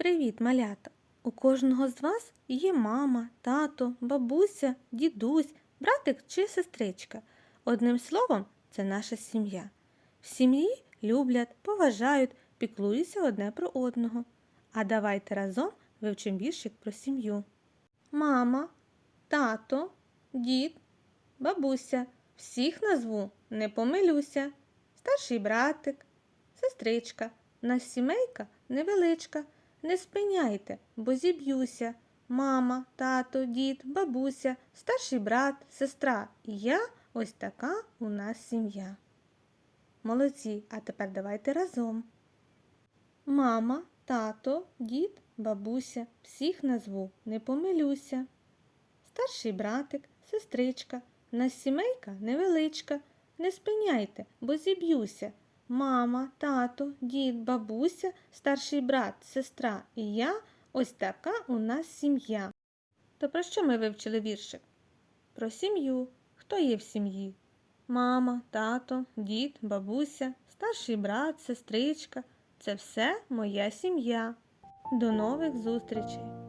Привіт, малята! У кожного з вас є мама, тато, бабуся, дідусь, братик чи сестричка. Одним словом, це наша сім'я. В сім'ї люблять, поважають, піклуються одне про одного. А давайте разом вивчимо віршик про сім'ю. Мама, тато, дід, бабуся. Всіх назву не помилюся. Старший братик, сестричка, нас сімейка невеличка. Не спиняйте, бо зіб'юся. Мама, тато, дід, бабуся, старший брат, сестра і я ось така у нас сім'я. Молодці, а тепер давайте разом. Мама, тато, дід, бабуся, всіх назву, не помилюся. Старший братик, сестричка, нас сімейка невеличка. Не спиняйте, бо зіб'юся. Мама, тато, дід, бабуся, старший брат, сестра і я ось така у нас сім'я. То про що ми вивчили віршик? Про сім'ю. Хто є в сім'ї? Мама, тато, дід, бабуся, старший брат, сестричка. Це все моя сім'я. До нових зустрічей!